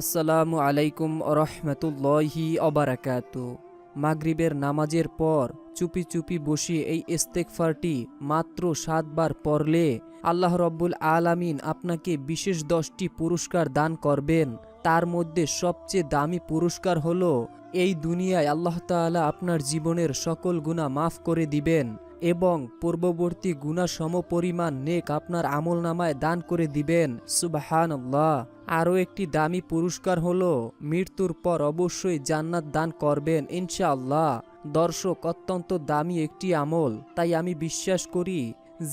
আসসালামু আলাইকুম রহমতুল্লাহি অবারাকাত মাগরিবের নামাজের পর চুপি চুপি বসে এই ইস্তেকফারটি মাত্র সাতবার পড়লে আল্লাহ রব্বুল আলামিন আপনাকে বিশেষ দশটি পুরস্কার দান করবেন। তার মধ্যে সবচেয়ে দামি পুরস্কার হলো, এই দুনিয়ায় আল্লাহ তাআলা আপনার জীবনের সকল গুণা মাফ করে দিবেন। এবং পূর্ববর্তী গুণা সমপরিমাণ নেক আপনার আমল নামায় দান করে দিবেন। সুবাহান আরও একটি দামি পুরস্কার হলো, মৃত্যুর পর অবশ্যই জান্নাত দান করবেন, ইনশাআল্লাহ। দর্শক, অত্যন্ত দামি একটি আমল। তাই আমি বিশ্বাস করি,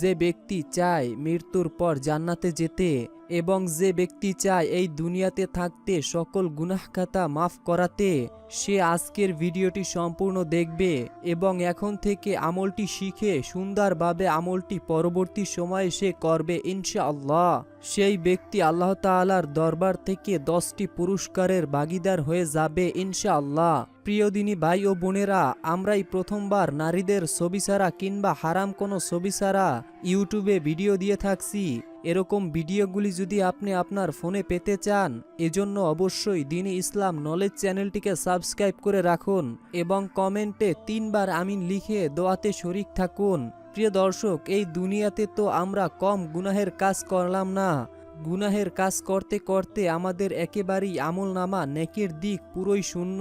যে ব্যক্তি চায় মৃত্যুর পর জান্নাতে যেতে এবং যে ব্যক্তি চায় এই দুনিয়াতে থাকতে সকল গুনাহখাতা মাফ করাতে, সে আজকের ভিডিওটি সম্পূর্ণ দেখবে এবং এখন থেকে আমলটি শিখে সুন্দরভাবে আমলটি পরবর্তী সময়ে সে করবে ইনশাআল্লাহ। সেই ব্যক্তি আল্লাহ তাআলার দরবার থেকে দশটি পুরস্কারের ভাগিদার হয়ে যাবে ইনশাআল্লাহ। প্রিয় দিনী ভাই ও বোনেরা, আমরাই প্রথমবার নারীদের ছবি ছাড়া কিংবা হারাম কোনো ছবি ছাড়া ইউটিউবে ভিডিও দিয়ে থাকছি। এরকম ভিডিওগুলি যদি আপনি আপনার ফোনে পেতে চান, এজন্য অবশ্যই দিনী ইসলাম নলেজ চ্যানেলটিকে সাবস্ক্রাইব করে রাখুন এবং কমেন্টে তিনবার আমিন লিখে দোয়াতে শরিক থাকুন। প্রিয় দর্শক, এই দুনিয়াতে তো আমরা কম গুনাহের কাজ করলাম না। গুনাহের কাজ করতে করতে আমাদের একেবারেই আমল নামা নেকের দিক পুরোই শূন্য।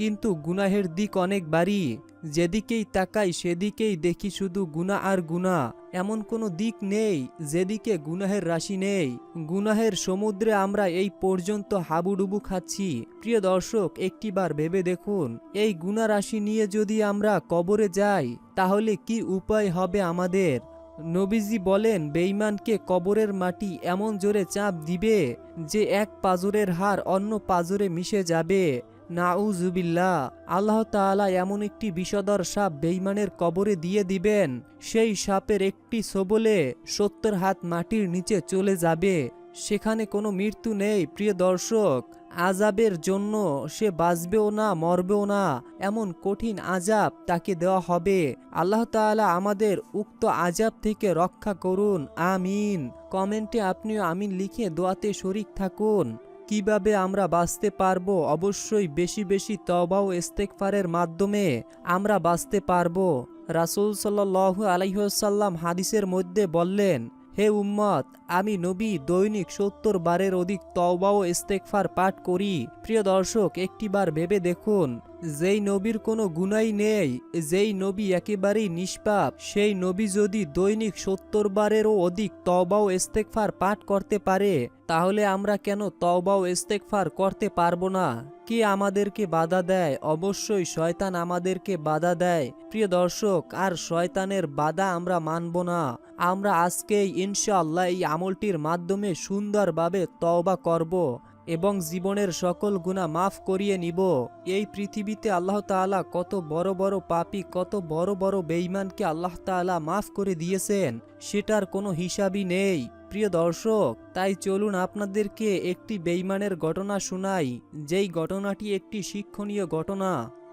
কিন্তু গুনাহের দিক অনেক বাড়ি। যেদিকেই তাকাই সেদিকেই দেখি শুধু গুণা আর গুণা এমন কোনো দিক নেই যেদিকে গুনাহের রাশি নেই। গুনাহের সমুদ্রে আমরা এই পর্যন্ত হাবুডুবু খাচ্ছি। প্রিয় দর্শক, একটিবার ভেবে দেখুন, এই গুণা রাশি নিয়ে যদি আমরা কবরে যাই, তাহলে কি উপায় হবে আমাদের? নবীজি বলেন, বেঈমানকে কবরের মাটি এমন জোরে চাপ দিবে যে এক পাজরের হার অন্য পাজরে মিশে যাবে। নাউজুবিল্লা আল্লাহ তাআলা এমন একটি বিষদর সাপ বেঈমানের কবরে দিয়ে দিবেন। সেই সাপের একটি সবলে সত্তর হাত মাটির নিচে চলে যাবে। সেখানে কোনো মৃত্যু নেই, প্রিয় দর্শক। আজাবের জন্য সে বাঁচবেও না, মরবেও না, এমন কঠিন আজাব তাকে দেওয়া হবে। আল্লাহ তাআলা আমাদের উক্ত আজাব থেকে রক্ষা করুন, আমিন। কমেন্টে আপনিও আমিন লিখে দোয়াতে শরিক থাকুন। কীভাবে আমরা বাঁচতে পারব? অবশ্যই বেশি বেশি তবা ও ইস্তেকফারের মাধ্যমে আমরা বাঁচতে পারব। রাসুল সাল্লাহ আলাইসাল্লাম হাদিসের মধ্যে বললেন, হে উম্মত, আমি নবী, দৈনিক সত্তর বারের অধিক তওবা ও ইস্তেকফার পাঠ করি। প্রিয় দর্শক, একটিবার ভেবে দেখুন যেই নবীর কোনো গুনাই নেই, যেই নবী একেবারেই নিষ্পাপ, সেই নবী যদি দৈনিক সত্তর বারেরও অধিক তওবা ও ইস্তেকফার পাঠ করতে পারে, তাহলে আমরা কেন তওবা ও ইস্তেকফার করতে পারব না? কে আমাদেরকে বাধা দেয়? অবশ্যই শয়তান আমাদেরকে বাধা দেয়। প্রিয় দর্শক, আর শয়তানের বাধা আমরা মানব না। আমরা আজকেই ইনশাআল্লাহ এই আমলটির মাধ্যমে সুন্দরভাবে তওবা করব। এবং জীবনের সকল গুণা মাফ করিয়ে নিব। এই পৃথিবীতে আল্লাহ তাআলা কত বড় বড় পাপী, কত বড় বড় বেঈমানকে আল্লাহ তাআলা মাফ করে দিয়েছেন, সেটার কোনো হিসাবই নেই। প্রিয় দর্শক, তাই চলুন আপনাদেরকে একটি বেঈমানের ঘটনা শোনাই। যেই ঘটনাটি একটি শিক্ষণীয় ঘটনা।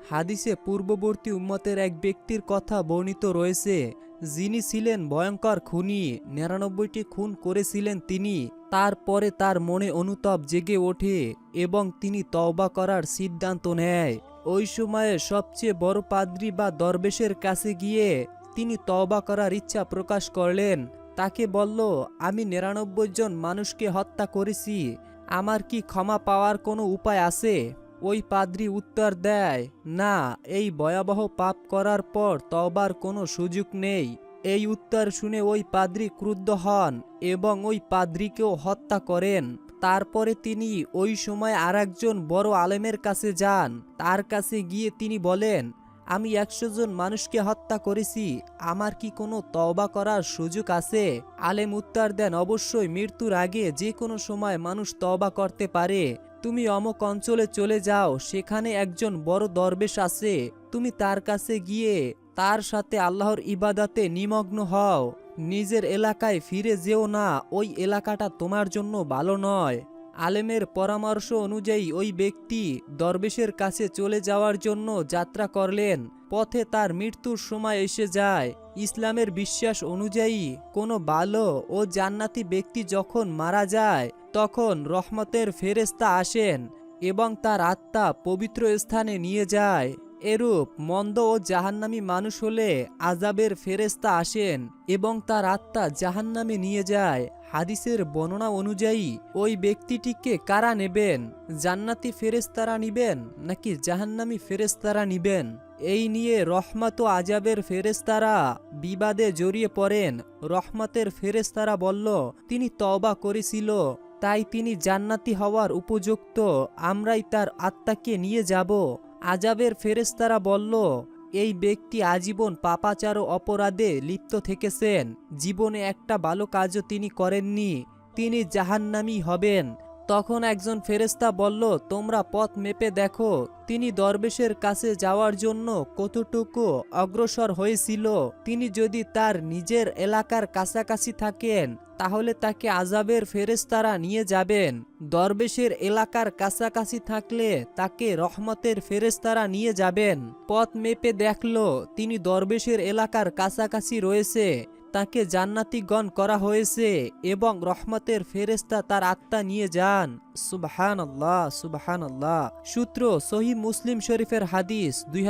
হাদিসে পূর্ববর্তী উম্মতের এক ব্যক্তির কথা বর্ণিত রয়েছে। যিনি ছিলেন ভয়ঙ্কর খুনি, নিরানব্বইটি খুন করেছিলেন তিনি। তারপরে তার মনে অনুতাপ জেগে ওঠে এবং তিনি তওবা করার সিদ্ধান্ত নেয়। ওই সময়ে সবচেয়ে বড় পাদ্রী বা দরবেশের কাছে গিয়ে তিনি তওবা করার ইচ্ছা প্রকাশ করলেন। তাকে বলল, আমি নিরানব্বই জন মানুষকে হত্যা করেছি। আমার কি ক্ষমা পাওয়ার কোনো উপায় আছে? ওই পাদ্রি উত্তর দেয়, না, এই ভয়াবহ পাপ করার পর তবার কোনো সুযোগ নেই। এই উত্তর শুনে ওই পাদ্রি ক্রুদ্ধ হন এবং ওই পাদ্রিকেও হত্যা করেন। তারপরে তিনি ওই সময় আরেকজন বড় আলেমের কাছে যান। তার কাছে গিয়ে তিনি বলেন, আমি একশো জন মানুষকে হত্যা করেছি, আমার কি কোনো তওবা করার সুযোগ আছে? আলেম উত্তর দেন, অবশ্যই মৃত্যুর আগে যে কোনো সময় মানুষ তওবা করতে পারে। তুমি অমক অঞ্চলে চলে যাও, সেখানে একজন বড় দরবেশ আছে। তুমি তার কাছে গিয়ে তার সাথে আল্লাহর ইবাদাতে নিমগ্ন হও। নিজের এলাকায় ফিরে যেও না, ওই এলাকাটা তোমার জন্য ভালো নয়। আলেমের পরামর্শ অনুযায়ী ওই ব্যক্তি দরবেশের কাছে চলে যাওয়ার জন্য যাত্রা করলেন। পথে তার মৃত্যুর সময় এসে যায়। ইসলামের বিশ্বাস অনুযায়ী কোনো বালো ও জান্নাতি ব্যক্তি যখন মারা যায়, তখন রহমতের ফেরেস্তা আসেন এবং তার আত্মা পবিত্র স্থানে নিয়ে যায়। এরূপ মন্দ ও জাহান্নামী মানুষ হলে আজাবের ফেরেস্তা আসেন এবং তার আত্মা জাহান্নামে নিয়ে যায়। হাদিসের বর্ণনা অনুযায়ী, ওই ব্যক্তিটিকে কারা নেবেন? জান্নাতি ফেরেস্তারা নিবেন নাকি জাহান্নামী ফেরেস্তারা নিবেন? এই নিয়ে রহমত ও আজাবের ফেরেস্তারা বিবাদে জড়িয়ে পড়েন। রহমতের ফেরেস্তারা বলল, তিনি তওবা করেছিল, তাই তিনি জান্নাতি হওয়ার উপযুক্ত, আমরাই তার আত্মাকে নিয়ে যাব। আজাবের ফেরেস্তারা বলল, এই ব্যক্তি আজীবন পাপাচার ও অপরাধে লিপ্ত থেকেছেন। জীবনে একটা ভালো কাজও তিনি করেননি। তিনি জাহান্নামি হবেন। তখন একজন ফেরেস্তা বলল, তোমরা পথ মেপে দেখো। তিনি দরবেশের কাছে যাওয়ার জন্য কতটুকু অগ্রসর হয়েছিল। তিনি যদি তার নিজের এলাকার কাছাকাছি থাকেন, তাহলে তাকে আজাবের ফেরেস্তারা নিয়ে যাবেন। দরবেশের এলাকার কাছাকাছি থাকলে তাকে রহমতের ফেরেস্তারা নিয়ে যাবেন। পথ মেপে দেখল, তিনি দরবেশের এলাকার কাছাকাছি রয়েছে। তাকে জান্নাতিগণ করা হয়েছে এবং রহমতের ফেরেস্তা তার আত্মা নিয়ে যান। সুবহান আল্লাহ সুবহান আল্লাহ সূত্র সহি মুসলিম শরীফের হাদিস দুই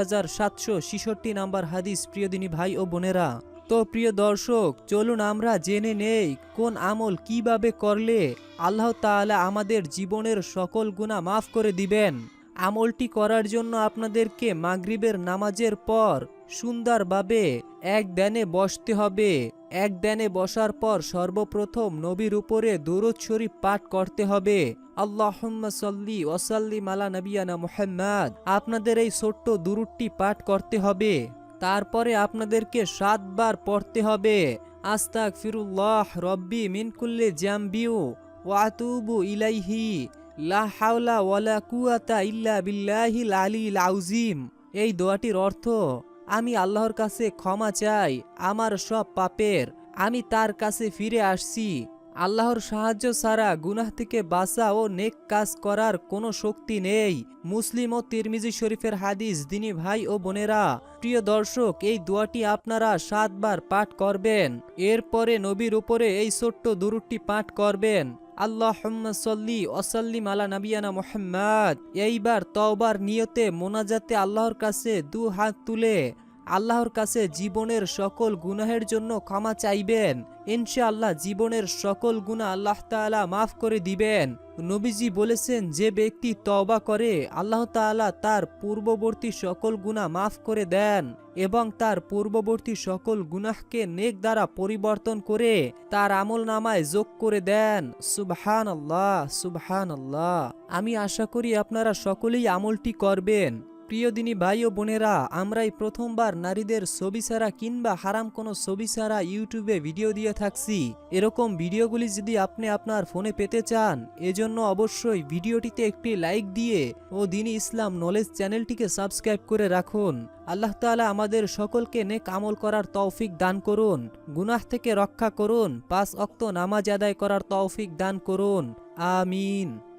নাম্বার হাদিস প্রিয়দিনী ভাই ও বোনেরা। তো প্রিয় দর্শক, চলুন আমরা জেনে নেই কোন আমল কীভাবে করলে আল্লাহ তাআলা আমাদের জীবনের সকল গুণা মাফ করে দিবেন। আমলটি করার জন্য আপনাদেরকে মাগরিবের নামাজের পর সুন্দরভাবে এক ধ্যানে বসতে হবে। এক ধ্যানে বসার পর সর্বপ্রথম নবীর উপরে দুরুদ শরীফ পাঠ করতে হবে। আল্লাহুম্মা সাল্লি ওয়াসাল্লিম আলা নবিয়ানা মুহাম্মদ। আপনাদের এই ছোট্ট দুরুদটি পাঠ করতে হবে। তারপরে আপনাদেরকে সাতবার পড়তে হবে। আস্তাক ফিরুল্লাহ রব্বি মিনকুল্লে জাম্বিউ ওয়াতুবু ইলাইহি। লা হাওলা ওয়ালা কুয়াতা ইল্লা বিল্লাহিল আলিল আউজিম। এই দোয়াটির অর্থ, আমি আল্লাহর কাছে ক্ষমা চাই, আমার সব পাপের, আমি তার কাছে ফিরে আসছি। আল্লাহর সাহায্য ছাড়া গুনাহ থেকে বাঁচা ও নেক কাজ করার কোনো শক্তি নেই। মুসলিম ও তিরমিজি শরীফের হাদিস, দিনী ভাই ও বোনেরা, প্রিয় দর্শক, এই দোয়াটি আপনারা সাতবার পাঠ করবেন। এরপরে নবীর উপরে এই ছোট্ট দুরুটি পাঠ করবেন। আল্লাহ সল্লি ওসাল্লিম আলা নাবিয়ানা মোহাম্মদ। এইবার তওবার নিয়তে মোনাজাতে আল্লাহর কাছে দু হাত তুলে আল্লাহর কাছে জীবনের সকল গুনাহের জন্য ক্ষমা চাইবেন। ইনশাআল্লাহ জীবনের সকল গুনাহ আল্লাহ তাআলা মাফ করে দিবেন। নবীজি বলেছেন, যে ব্যক্তি তওবা করে, আল্লাহ তাআলা তার পূর্ববর্তী সকল গুনাহ মাফ করে দেন এবং তার পূর্ববর্তী সকল গুনাহকে নেক দ্বারা পরিবর্তন করে তার আমল নামায় যোগ করে দেন। সুবহান আল্লাহ সুবহান আল্লাহ আমি আশা করি আপনারা সকলেই আমলটি করবেন। প্রিয় দিনী ভাই ও বোনেরা, আমরাই প্রথমবার নারীদের ছবি ছাড়া কিংবা হারাম কোনো ছবি ছাড়া ইউটিউবে ভিডিও দিয়ে থাকছি। এরকম ভিডিওগুলি যদি আপনি আপনার ফোনে পেতে চান, এজন্য অবশ্যই ভিডিওটিতে একটি লাইক দিয়ে ও দিনী ইসলাম নলেজ চ্যানেলটিকে সাবস্ক্রাইব করে রাখুন। আল্লাহ তাআলা আমাদের সকলকে নেক আমল করার তৌফিক দান করুন, গুনাহ থেকে রক্ষা করুন, পাঁচ অক্ত নামাজ আদায় করার তৌফিক দান করুন। আমিন।